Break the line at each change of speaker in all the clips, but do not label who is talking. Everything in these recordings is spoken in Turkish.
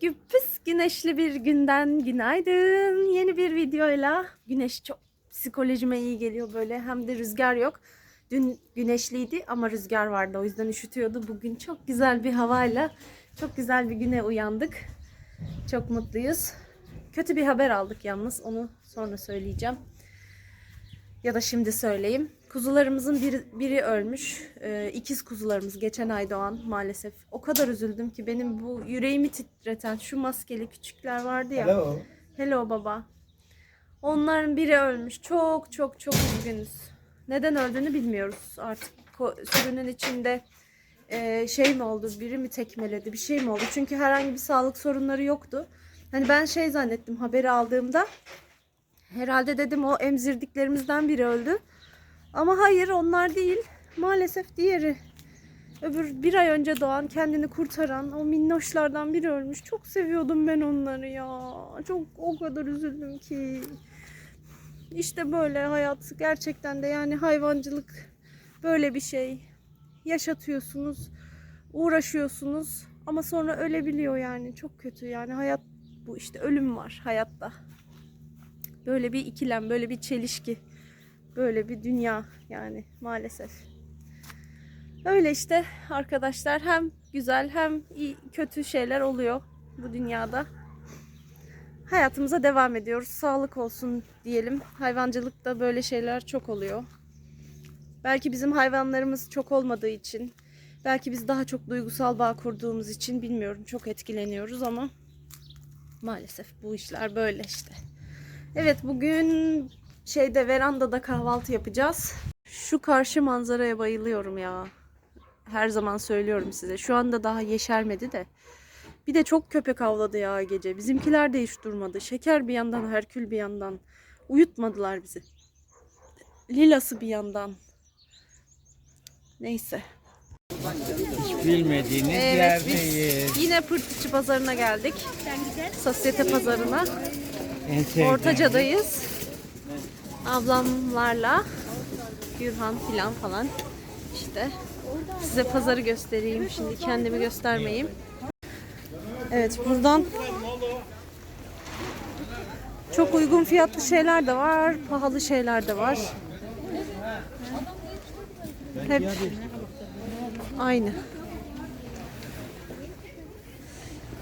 güpüs güneşli bir günden günaydın. Yeni bir videoyla güneş çok psikolojime iyi geliyor böyle. Hem de rüzgar yok. Dün güneşliydi ama rüzgar vardı. O yüzden üşütüyordu. Bugün çok güzel bir havayla çok güzel bir güne uyandık. Çok mutluyuz. Kötü bir haber aldık yalnız. Onu sonra söyleyeceğim. Ya da şimdi söyleyeyim. Kuzularımızın biri, biri ölmüş. Ee, ikiz kuzularımız geçen ay doğan maalesef. O kadar üzüldüm ki benim bu yüreğimi titreten şu maskeli küçükler vardı ya.
Hello.
Hello baba. Onların biri ölmüş. Çok çok çok üzgünüz. Neden öldüğünü bilmiyoruz artık. Sürünün içinde e, şey mi oldu, biri mi tekmeledi, bir şey mi oldu? Çünkü herhangi bir sağlık sorunları yoktu. Hani ben şey zannettim haberi aldığımda. Herhalde dedim o emzirdiklerimizden biri öldü. Ama hayır onlar değil. Maalesef diğeri. Öbür bir ay önce doğan kendini kurtaran o minnoşlardan biri ölmüş. Çok seviyordum ben onları ya. Çok o kadar üzüldüm ki. İşte böyle hayat gerçekten de yani hayvancılık böyle bir şey. Yaşatıyorsunuz, uğraşıyorsunuz ama sonra ölebiliyor yani. Çok kötü yani hayat bu işte ölüm var hayatta. Böyle bir ikilem, böyle bir çelişki. Böyle bir dünya yani maalesef. Öyle işte arkadaşlar hem güzel hem iyi, kötü şeyler oluyor bu dünyada. Hayatımıza devam ediyoruz. Sağlık olsun diyelim. Hayvancılıkta böyle şeyler çok oluyor. Belki bizim hayvanlarımız çok olmadığı için, belki biz daha çok duygusal bağ kurduğumuz için bilmiyorum çok etkileniyoruz ama maalesef bu işler böyle işte. Evet bugün şeyde verandada kahvaltı yapacağız. Şu karşı manzaraya bayılıyorum ya. Her zaman söylüyorum size. Şu anda daha yeşermedi de. Bir de çok köpek avladı ya gece. Bizimkiler de hiç durmadı. Şeker bir yandan, Herkül bir yandan. Uyutmadılar bizi. Lilası bir yandan. Neyse.
Hiç bilmediğiniz
Evet
yerdeyiz.
yine Pırtıçı pazarına geldik. Sosyete pazarına. Ortaca'dayız. Ablamlarla Gürhan filan falan işte. Size pazarı göstereyim şimdi kendimi göstermeyeyim. Evet buradan çok uygun fiyatlı şeyler de var, pahalı şeyler de var. Hep aynı.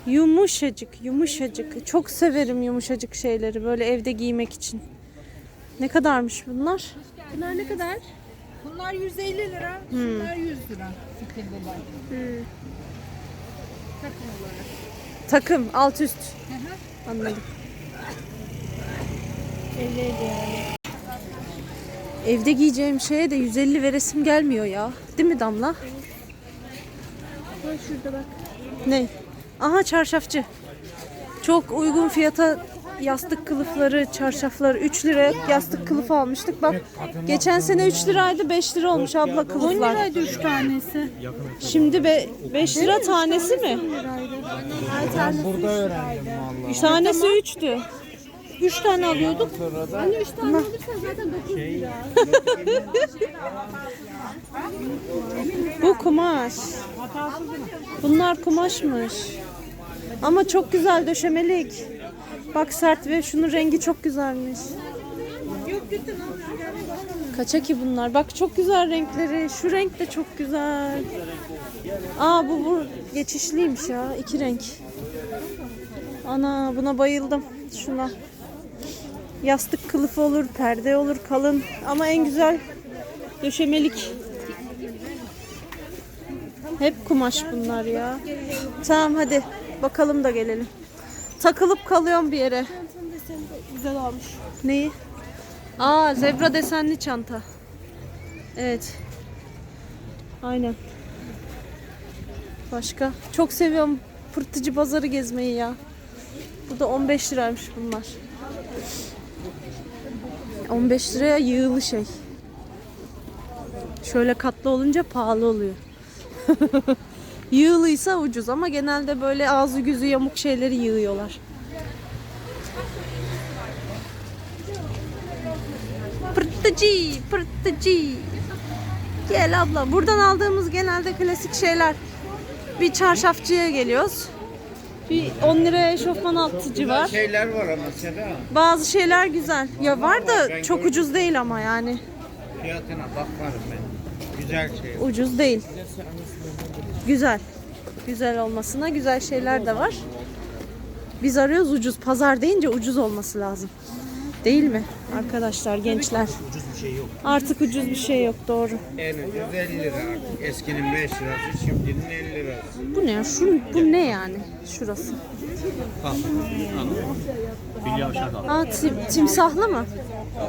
Yumuşacık, yumuşacık. Çok severim yumuşacık şeyleri böyle evde giymek için. Ne kadarmış bunlar?
Bunlar ne kadar? Bunlar 150 lira, bunlar 100 lira. Fikirdeler. Takım olarak.
Takım, alt üst. Anladım.
Yani.
Evde giyeceğim şeye de 150 veresim gelmiyor ya. Değil mi Damla?
Bak şurada bak.
Ne? Aha çarşafçı. Çok uygun fiyata yastık kılıfları, çarşafları 3 liraya yastık kılıfı almıştık. Bak geçen sene 3 liraydı 5 lira olmuş abla
10
kılıflar.
liraydı 3 tanesi.
Şimdi 5 lira tanesi mi?
Burada öğrendim valla.
Tanesi 3'tü. 3 tane alıyorduk.
Anne 3 tane alırsan zaten 9 lira.
Bu kumaş. Bunlar kumaşmış. Ama çok güzel döşemelik. Bak sert ve şunun rengi çok güzelmiş. Kaça ki bunlar? Bak çok güzel renkleri. Şu renk de çok güzel. Aa bu, bu geçişliymiş ya. iki renk. Ana buna bayıldım. Şuna. Yastık kılıfı olur, perde olur, kalın. Ama en güzel döşemelik. Hep kumaş bunlar ya. Tamam hadi bakalım da gelelim. Takılıp kalıyorum bir yere.
Güzel olmuş.
Neyi? Aa zebra desenli çanta. Evet. Aynen. Başka? Çok seviyorum pırtıcı pazarı gezmeyi ya. Bu da 15 liraymış bunlar. 15 liraya yığılı şey. Şöyle katlı olunca pahalı oluyor. Yığılıysa ucuz ama genelde böyle ağzı gözü yamuk şeyleri yığıyorlar. Pırtıcı, pırtıcı. Gel abla. Buradan aldığımız genelde klasik şeyler. Bir çarşafçıya geliyoruz. Bir 10 liraya eşofman altıcı var.
Şeyler var ama Seda.
Bazı şeyler güzel. Ya var da çok ucuz değil ama yani.
Fiyatına bakmadım ben. Güzel şey.
Ucuz değil. Güzel. Güzel olmasına güzel şeyler de var. Biz arıyoruz ucuz. Pazar deyince ucuz olması lazım. Değil mi arkadaşlar, gençler?
Ucuz bir şey yok.
Artık ucuz bir şey yok doğru.
En ucuz 50 lira artık. Eskinin 5 lirası, şimdinin 50 lirası.
Bu ne ya? Şu, bu ne yani? Şurası.
Hülya Avşar kaldı.
Aa tim- timsahlı mı?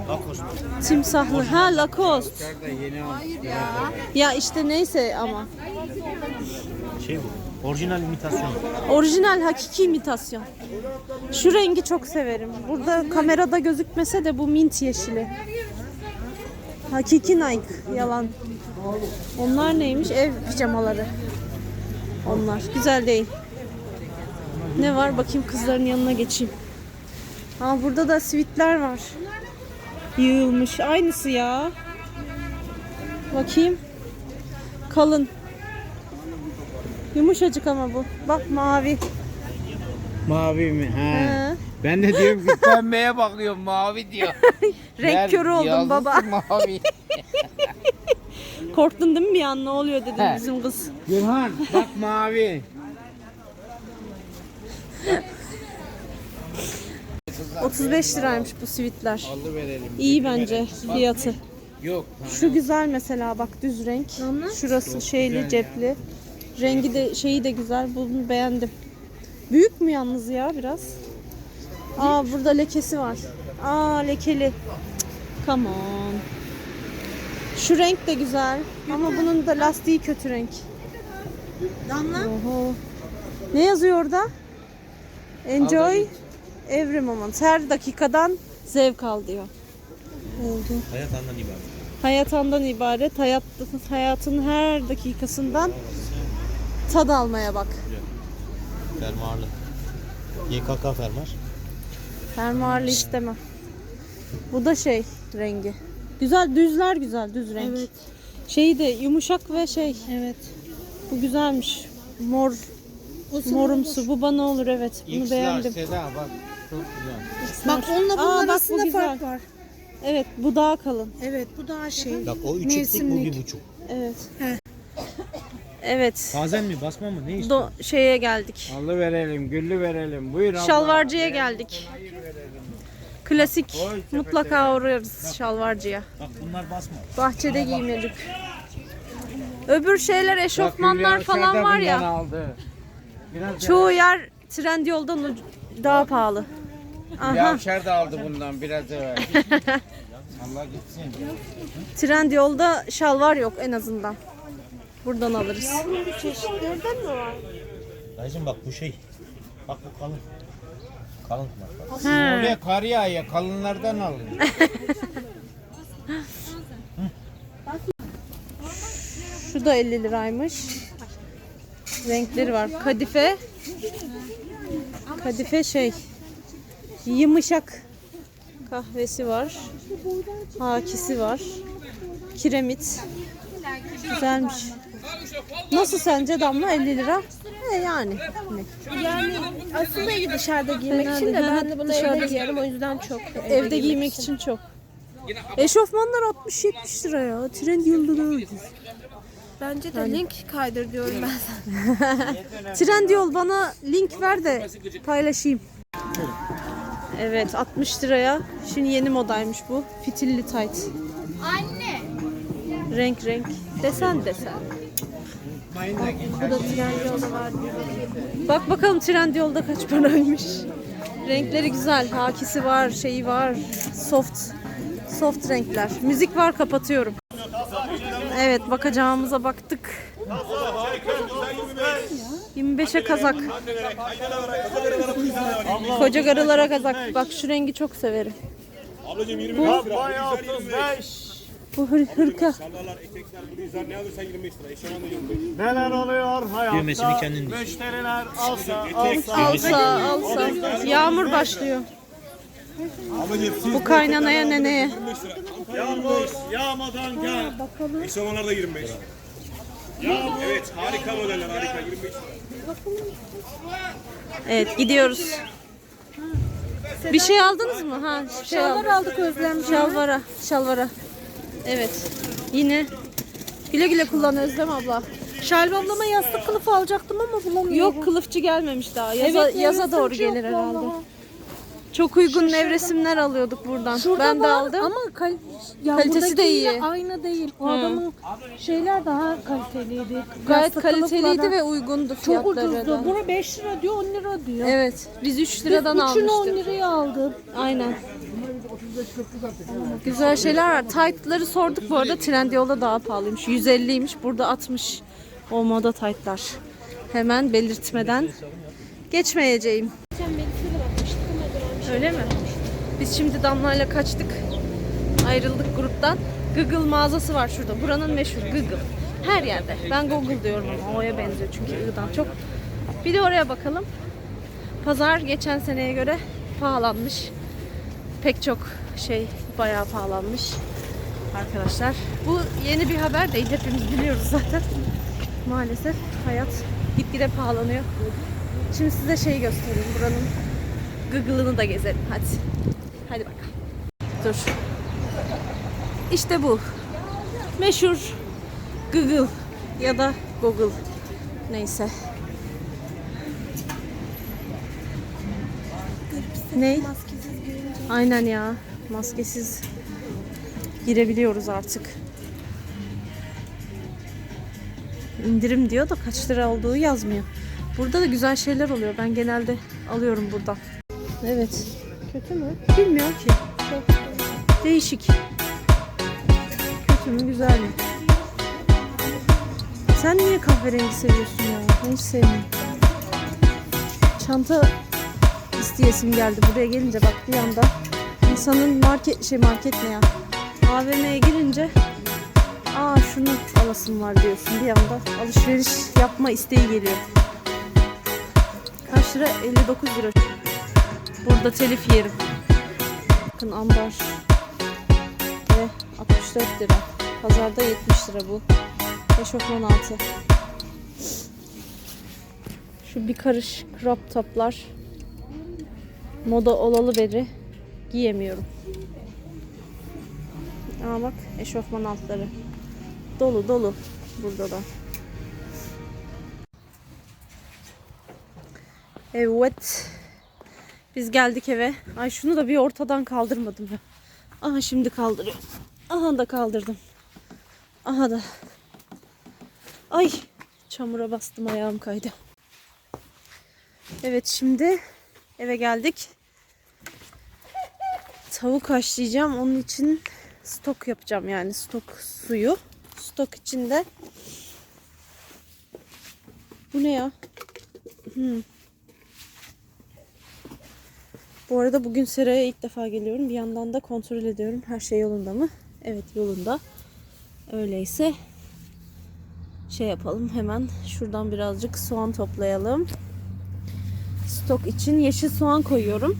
Lacoste.
Timsahlı. Ha Lacoste.
Yeni almışlar.
Ya işte neyse ama.
Şey bu. Orijinal imitasyon.
Orijinal hakiki imitasyon. Şu rengi çok severim. Burada kamerada gözükmese de bu mint yeşili. Hakiki Nike. Yalan. Onlar neymiş? Ev pijamaları. Onlar. Güzel değil. Ne var? Bakayım kızların yanına geçeyim. Ha burada da sweetler var. Yığılmış. Aynısı ya. Bakayım. Kalın. Yumuşacık ama bu. Bak mavi.
Mavi mi? He.
He.
Ben de diyorum ki pembeye bakıyorum mavi diyor.
Renk körü oldum baba.
Mavi.
Korktun değil mi bir an ne oluyor dedim
He.
bizim kız.
Gülhan bak mavi.
35 liraymış bu sivitler.
Alı verelim.
İyi bence fiyatı.
Yok.
Şu güzel mesela bak düz renk. Şurası şeyli cepli. Rengi de şeyi de güzel. Bunu beğendim. Büyük mü yalnız ya biraz? Aa burada lekesi var. Aa lekeli. Cık, Come on. Şu renk de güzel. Ama bunun da lastiği kötü renk.
Damla.
Oho. Ne yazıyor orada? Enjoy every moment. Her dakikadan zevk al diyor. Oldu.
Hayat andan ibaret.
Hayat andan ibaret. Hayat, hayatın her dakikasından tad almaya bak.
Fermuarlı. YKK fermuar.
Fermuarlı istemem. Bu da şey rengi. Güzel düzler güzel düz renk.
Evet.
Şeyi de yumuşak ve şey.
Evet.
Bu güzelmiş. Mor
O sana
morumsu. Bu bana olur evet. Bunu
X'ler
beğendim.
Seda bak. Çok güzel.
Bak onunla bunun
Aa, bak bu
arasında
güzel.
fark var.
Evet bu daha kalın.
Evet bu daha şey.
Bak o üçlük bu
Mevsimlik.
bir buçuk.
Evet.
He.
Evet.
Bazen mi basma mı? Ne
Do şeye geldik.
Alı verelim, güllü verelim. Buyur abla.
Şalvarcıya geldik. Klasik.
Oy.
Mutlaka uğrarız şalvarcıya.
Bak bunlar basma.
Bahçede giymelik. Öbür şeyler
Bak,
eşofmanlar
Hülya
falan var
bundan
ya.
Aldı. Biraz
Çoğu yer Trendyol'dan uc- daha pahalı. Aha.
Avşar da aldı bundan biraz evvel. Allah gitsin.
Trendyol'da şalvar yok en azından. Buradan alırız.
Dayıcım bak bu şey. Bak bu kalın. Kalın bak. bak.
He.
Oraya kar yağıyor, kalınlardan alın.
Şu da 50 liraymış. Renkleri var. Kadife. Kadife şey. Yumuşak kahvesi var. Hakisi var. Kiremit. Güzelmiş. Nasıl sence Damla 50 lira? E yani.
Yani aslında iyi dışarıda giymek
Fena
için de
değil.
ben de bunu
Dışarıda
evde giyerim o yüzden çok.
Evde giymek için çok. Eşofmanlar 60-70 lira ya. Trendyol'da da ucuz.
Bence de link kaydır diyorum ben sana.
Trendyol bana link ver de paylaşayım. Evet 60 liraya. Şimdi yeni modaymış bu. Fitilli tight. Anne. Renk renk. Desen desen.
Bu da Trendyol'da var.
Bak bakalım Trendyol'da kaç paraymış. Renkleri güzel. Hakisi var, şeyi var. Soft. Soft renkler. Müzik var kapatıyorum. Evet bakacağımıza baktık. 25'e kazak. Koca karılara kazak. Bak şu rengi çok severim.
Ablacığım 25 lira. 35.
Bu hır, hırka.
Sallarlar, ekmekler, bu yüzden ne alırsan 25 lira. Eşyaman da 25.
Neler oluyor hayatta?
Kendin.
Müşteriler alsa
Alsa alsa. Yağmur başlıyor. Bu kaynanaya neneye.
25 lira. Yağmur yağmadan gel. Eşyamanlar da 25. Evet harika modeller harika 25 lira.
Evet gidiyoruz. Bir şey aldınız mı? Ha, şey
Şalvar aldık Özlem.
Şalvara, şalvara. Evet. Yine güle güle kullan Özlem abla.
Şalva ablama yastık kılıfı alacaktım ama bulamıyorum.
Yok kılıfçı gelmemiş daha. Yaza,
Evet,
yaza doğru
yok
gelir herhalde.
vallahi.
Çok uygun nevresimler alıyorduk buradan.
Şurada
ben de
var
aldım.
Ama kal ya
Kalitesi de iyi.
Aynı değil. O adamın şeyler daha kaliteliydi.
Gayet
Yastık
kaliteliydi
kılıfları.
ve uygundu
çok
fiyatları
ucuzdu.
da.
Bura 5 lira diyor 10 lira diyor.
Evet. Biz 3 liradan
Biz üçünü 10
almıştık.
liraya aldım.
Aynen. Güzel şeyler var. Tight'ları sorduk bu arada. Trendyol'da daha pahalıymış. 150'ymiş. Burada 60. O moda tight'lar. Hemen belirtmeden geçmeyeceğim. Öyle mi? Biz şimdi Damla'yla kaçtık. Ayrıldık gruptan. Google mağazası var şurada. Buranın meşhur Google. Her yerde. Ben Google diyorum ama O'ya benziyor çünkü I'dan çok. Bir de oraya bakalım. Pazar geçen seneye göre pahalanmış. Pek çok şey bayağı pahalanmış. Arkadaşlar bu yeni bir haber değil. Hepimiz biliyoruz zaten. Maalesef hayat gitgide pahalanıyor. Şimdi size şey göstereyim. Buranın Google'ını da gezelim. Hadi. Hadi bakalım. Dur. İşte bu. Meşhur Google ya da Google. Neyse. Ne? Aynen ya. Maskesiz girebiliyoruz artık. İndirim diyor da kaç lira olduğu yazmıyor. Burada da güzel şeyler oluyor. Ben genelde alıyorum buradan. Evet. Kötü mü? Bilmiyorum ki. Değişik. Kötü mü güzel mi? Sen niye kahverengi seviyorsun ya? Ben hiç sevmiyorum. Çanta isteyesim geldi buraya gelince bak bir anda insanın market şey market ne ya AVM'ye girince aa şunu alasım var diyorsun bir anda alışveriş yapma isteği geliyor. Kaç lira? 59 lira. Burada telif yerim. Bakın ambar ve 64 lira. Pazarda 70 lira bu. Eşofman altı. Şu bir karış crop toplar moda olalı beri giyemiyorum. Ama bak eşofman altları. Dolu dolu burada da. Evet. Biz geldik eve. Ay şunu da bir ortadan kaldırmadım ya. Aha şimdi kaldırıyorum. Aha da kaldırdım. Aha da. Ay çamura bastım ayağım kaydı. Evet şimdi eve geldik. Tavuk haşlayacağım. Onun için stok yapacağım yani stok suyu. Stok içinde. Bu ne ya? Hmm. Bu arada bugün seraya ilk defa geliyorum. Bir yandan da kontrol ediyorum. Her şey yolunda mı? Evet yolunda. Öyleyse şey yapalım hemen. Şuradan birazcık soğan toplayalım stok için yeşil soğan koyuyorum.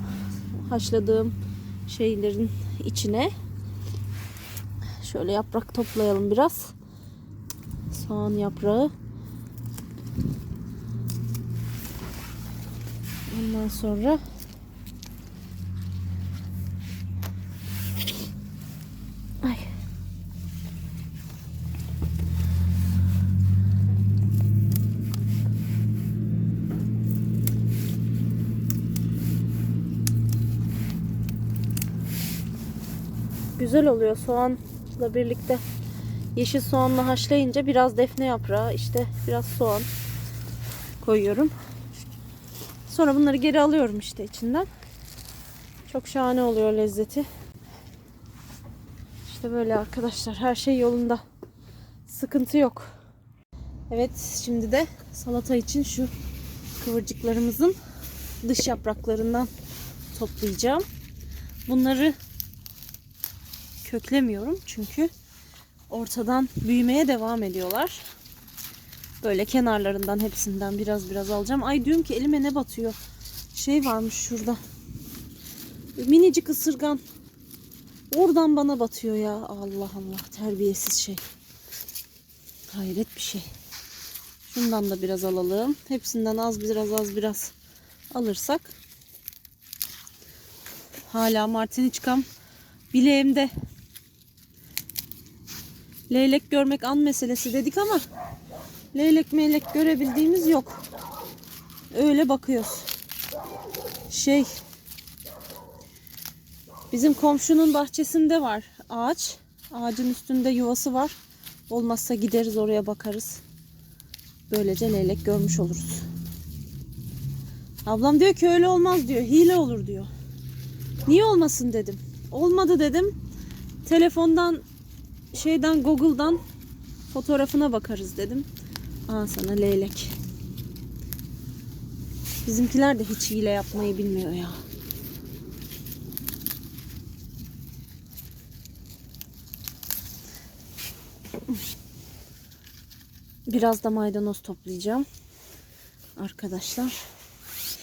Haşladığım şeylerin içine. Şöyle yaprak toplayalım biraz. Soğan yaprağı. Ondan sonra Güzel oluyor soğanla birlikte. Yeşil soğanla haşlayınca biraz defne yaprağı, işte biraz soğan koyuyorum. Sonra bunları geri alıyorum işte içinden. Çok şahane oluyor lezzeti. İşte böyle arkadaşlar. Her şey yolunda. Sıkıntı yok. Evet şimdi de salata için şu kıvırcıklarımızın dış yapraklarından toplayacağım. Bunları köklemiyorum çünkü ortadan büyümeye devam ediyorlar. Böyle kenarlarından hepsinden biraz biraz alacağım. Ay diyorum ki elime ne batıyor? Şey varmış şurada. Minicik ısırgan. Oradan bana batıyor ya. Allah Allah terbiyesiz şey. Hayret bir şey. Bundan da biraz alalım. Hepsinden az biraz az biraz alırsak. Hala martiniçkam bileğimde. Leylek görmek an meselesi dedik ama leylek meylek görebildiğimiz yok. Öyle bakıyoruz. Şey bizim komşunun bahçesinde var ağaç. Ağacın üstünde yuvası var. Olmazsa gideriz oraya bakarız. Böylece leylek görmüş oluruz. Ablam diyor ki öyle olmaz diyor. Hile olur diyor. Niye olmasın dedim. Olmadı dedim. Telefondan şeyden Google'dan fotoğrafına bakarız dedim. Aa sana leylek. Bizimkiler de hiç hile yapmayı bilmiyor ya. Biraz da maydanoz toplayacağım. Arkadaşlar.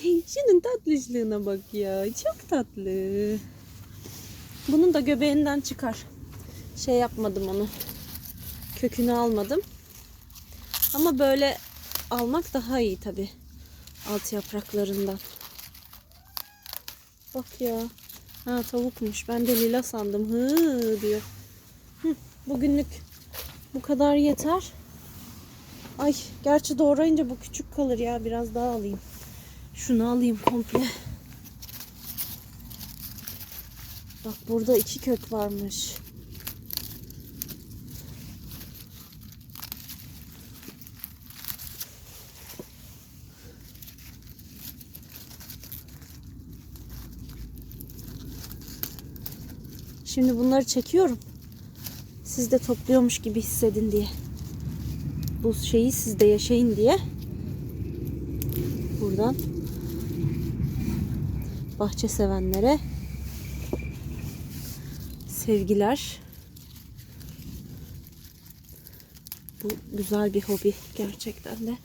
Hey, şunun tatlışlığına bak ya. Çok tatlı. Bunun da göbeğinden çıkar. Şey yapmadım onu. Kökünü almadım. Ama böyle almak daha iyi tabi. Alt yapraklarından. Bak ya. Ha tavukmuş. Ben de lila sandım. Hı diyor. Hı, bugünlük bu kadar yeter. Ay gerçi doğrayınca bu küçük kalır ya. Biraz daha alayım. Şunu alayım komple. Bak burada iki kök varmış. Şimdi bunları çekiyorum. Siz de topluyormuş gibi hissedin diye. Bu şeyi siz de yaşayın diye. Buradan bahçe sevenlere sevgiler. Bu güzel bir hobi gerçekten de.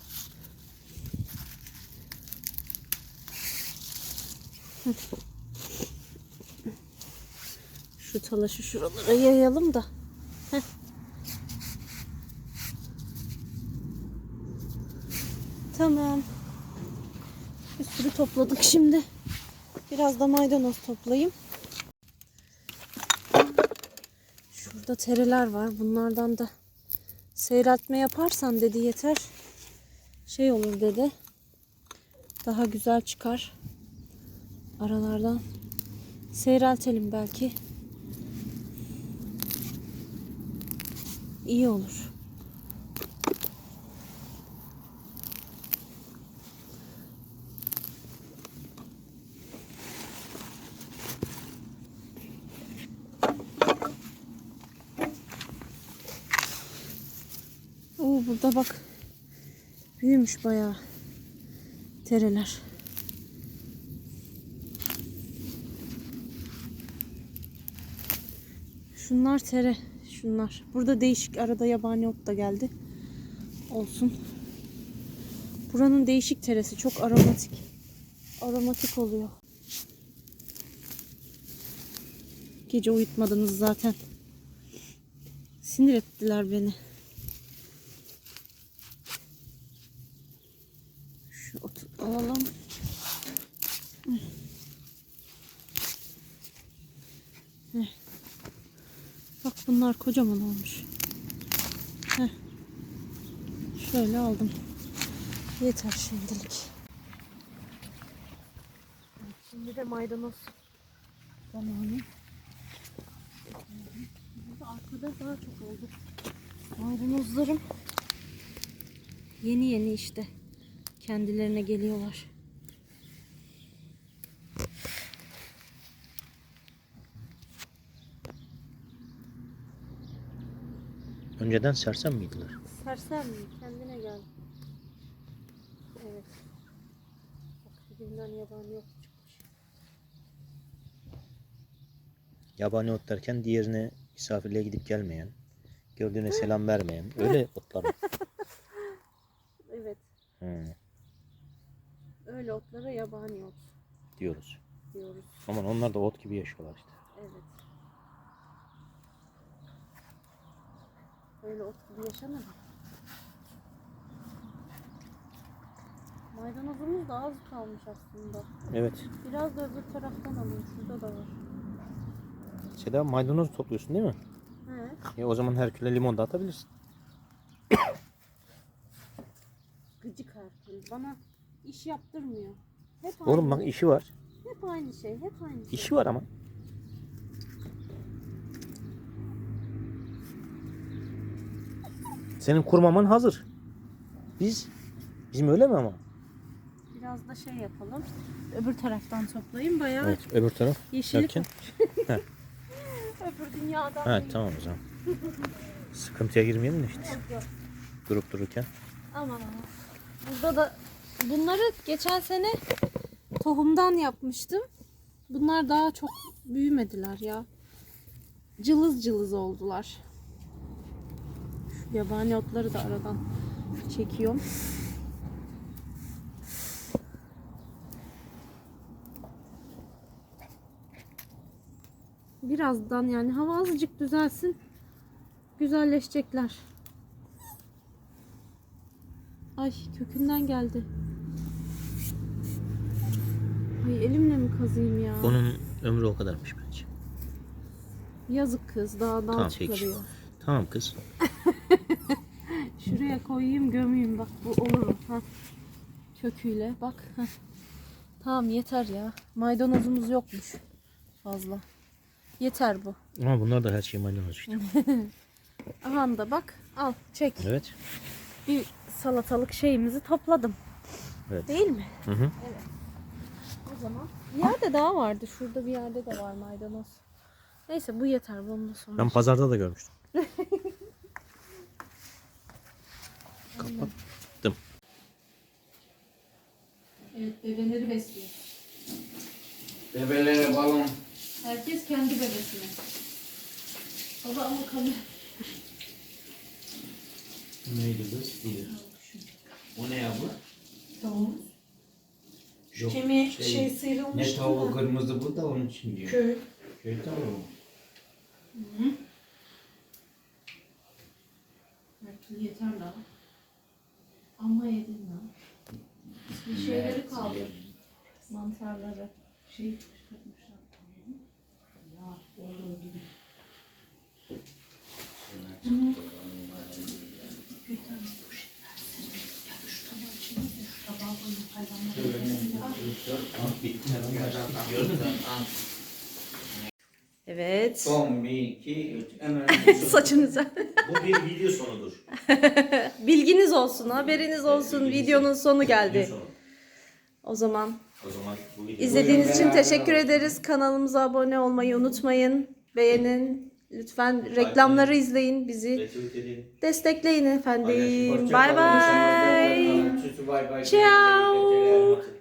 Hı. Şu talaşı şuralara yayalım da. Heh. Tamam. Bir sürü topladık şimdi. Biraz da maydanoz toplayayım. Şurada tereler var. Bunlardan da seyreltme yaparsan dedi yeter. Şey olur dedi. Daha güzel çıkar. Aralardan seyreltelim belki. İyi olur. Oo burada bak. Büyümüş bayağı. Tereler. Şunlar tere. Şunlar. Burada değişik arada yabani ot da geldi. Olsun. Buranın değişik teresi. Çok aromatik. Aromatik oluyor. Gece uyutmadınız zaten. Sinir ettiler beni. Şu otu alalım. Heh. Bak bunlar kocaman olmuş. Heh. Şöyle aldım. Yeter şimdilik. Şimdi de maydanoz zamanı. Arkada daha çok oldu. Maydanozlarım yeni yeni işte kendilerine geliyorlar.
Önceden sersem miydiler?
Sersem mi? Kendine gel. Evet. Bak dibinden yabani yok çıkmış.
Yabani ot derken diğerine misafirliğe gidip gelmeyen, gördüğüne selam vermeyen. Öyle otlar mı?
Evet.
Hı,
Öyle otlara yabani ot
diyoruz.
diyoruz.
Aman onlar da ot gibi yaşıyorlar işte.
Evet. Öyle ot gibi yaşanır mı? Maydanozumuz da az kalmış aslında.
Evet.
Biraz da öbür taraftan alayım. Şurada da var.
Seda maydanoz topluyorsun değil mi?
He.
E, o zaman Herkül'e limon da atabilirsin.
Gıcık Herkül. Bana iş yaptırmıyor. Hep
Oğlum
aynı.
bak işi var.
Hep aynı şey. Hep aynı şey.
İşi var ama. Senin kurmaman hazır. Biz bizim öyle mi ama?
Biraz da şey yapalım. Öbür taraftan toplayayım. Bayağı
Evet, öbür taraf derken.
öbür dünyadan değil.
tamam o zaman. Sıkıntıya girmeyelim de işte. Durup dururken.
Aman aman. Burada da bunları geçen sene tohumdan yapmıştım. Bunlar daha çok büyümediler ya. Cılız cılız oldular. Yabani otları da aradan çekiyorum. Birazdan yani hava azıcık düzelsin. Güzelleşecekler. Ay kökünden geldi. Ay elimle mi kazıyım ya?
Onun ömrü o kadarmış bence.
Yazık kız daha dal
Tamam, peki.
çıkarıyor.
Tamam kız.
Koyayım gömeyim bak bu olur mu? Ha. Köküyle bak. Heh. Tamam yeter ya. Maydanozumuz yokmuş fazla. Yeter bu.
Ama bunlar da her şey maydanoz işte.
Aha da bak al çek.
Evet.
Bir salatalık şeyimizi topladım.
Evet.
Değil mi?
Hı hı.
O zaman. Bir yerde daha vardı. Şurada bir yerde de var maydanoz. Neyse bu yeter. Bundan sonra.
Ben pazarda da görmüştüm. Kapattım.
Evet bebeleri besliyor.
Bebelere balon.
Herkes kendi bebesine. Baba ama kamera.
Neydi bu? Bilir. O ne ya bu?
Tavuğumuz.
Yok,
Kemiği şey, sıyrılmış.
Ne tavuğu kırmızı bu da onun için diyor.
Köy.
Köy tavuğu.
Mertli yeter lan. Amma yedin lan. Bir şeyleri kaldı. Mantarları. Şey çıkartmışlar. Ya olduğu gibi. Bir tane poşet versene. Ya şu tabağı içine de şu tabağa koyun hayvanları. Evet.
Son bir, iki, üç. Hemen.
Saçınıza.
Bu bir video sonudur.
Bilginiz olsun, haberiniz olsun. Videonun sonu geldi. O zaman
O zaman bu video
izlediğiniz için teşekkür ederiz. Kanalımıza abone olmayı unutmayın. Beğenin. Lütfen reklamları izleyin. Bizi
retweet edin.
destekleyin efendim.
Hoşça
Bay
kalın.
bay.
Bay bay.
Ciao.